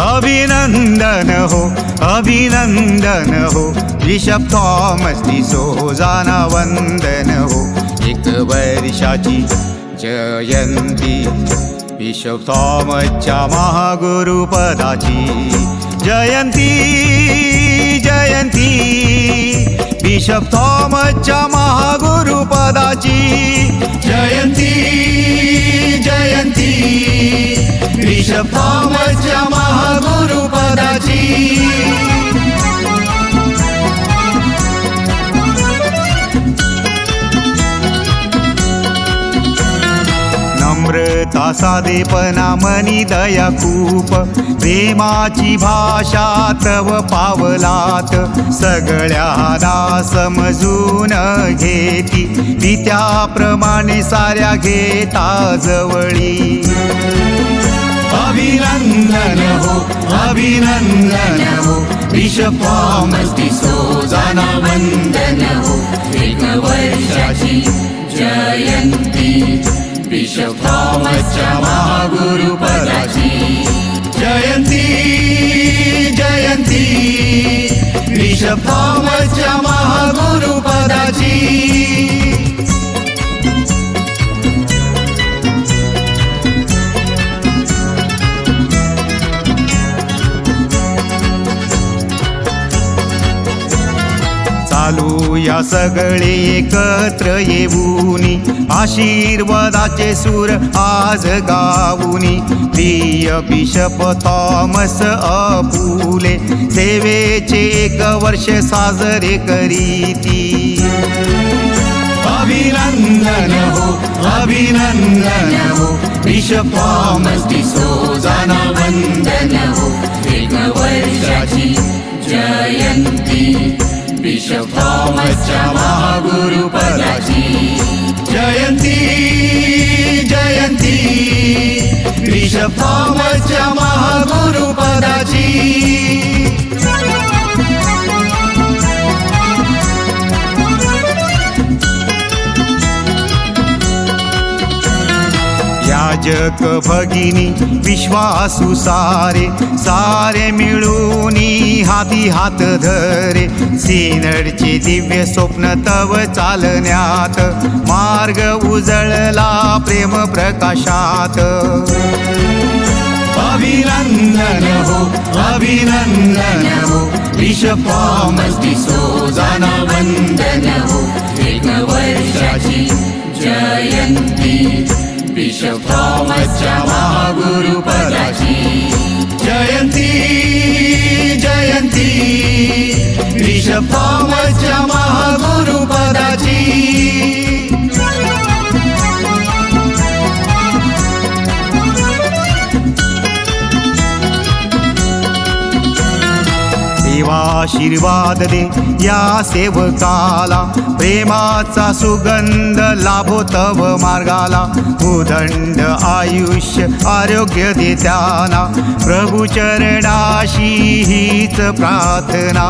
अभिनंदन हो अभिनंदन हो बिशप थॉमस डिसोजाना वंदन हो एक वर्षाची जयंती बिशप थॉमसच्या महागुरुपदाची जयंती जयंती बिशप थॉमसच्या महागुरुपदाची जयंती जयंती बिशप थॉमसच्या नम्रता साधेपणा मनी दया खूप प्रेमाची भाषा तव पावलात. सगळ्याला समजून घेती. ती त्याप्रमाणे साऱ्या घेता जवळी. अभिनंदन हो अभिनंदन हो. बिशप सो जाना वंदन हो. एक वर्षाची जयंती. बिशप थॉमसच्या महागुरुपदाची जयंती जयंती बिशप थॉमसच्या महागुरुपदाची चालू या सगळे एकत्र येऊनी. आशीर्वादाचे सूर आज गाऊनी. प्रिय बिशप थॉमस अपुले सेवेचे एक वर्ष साजरे करीती. अभिनंदन हो अभिनंदन हो. बिशप थॉमस सोजाना वंदन हो. एक वर्षाची बिशप थॉमसच्या महागुरुपदाची जयंती जयंती बिशप थॉमसच्या याजक भगिनी विश्वासू सारे सारे मिळून हाती हात धरे. सिनडचे दिव्य स्वप्न तव चालण्यात मार्ग उजळला प्रेम प्रकाशात. अभिनंदन हो अभिनंदन हो बिशप सो जाना वंदन हो. एक वर्षाची थॉमसच्या महागुरुपदाची जयंती जयंती. बिशप देवाशीर्वाद दे या सेवकाला. प्रेमाचा सुगंध लाभो तव मार्गाला. उदंड आयुष्य आरोग्य दे त्याला. प्रभू चरणाशी हीच प्रार्थना.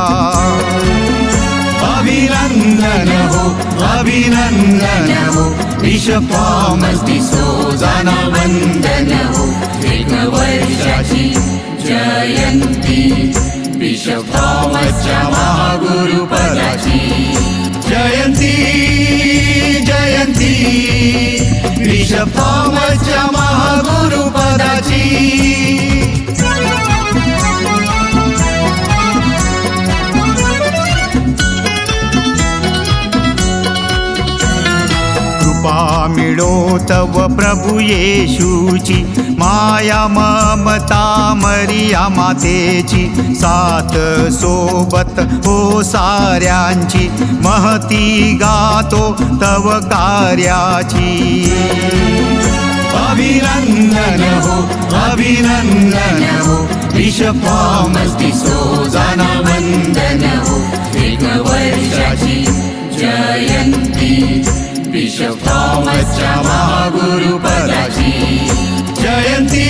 अभिनंदन हो अभिनंदन हो. बिशप सो डिसोजाना वंदन हो. एक वर्षाची बिशप थॉमसच्या महागुरुपदाची. जयंती जयंती. बिशप महागुरुपदाची. कृपा मिळो तव प्रभू येशूची माया ममता मरिया मातेची सात सोबत हो साऱ्यांची महती गातो तव कार्याची. अभिनंदन हो अभिनंदन हो बिशप सो डिसोजाना बिशप थॉमसच्या महागुरुपदाची। जयंती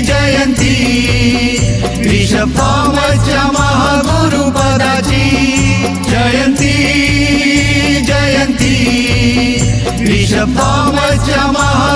जयंती। बिशप महागुरुपदाची। जयंती जयंती। बिशप महा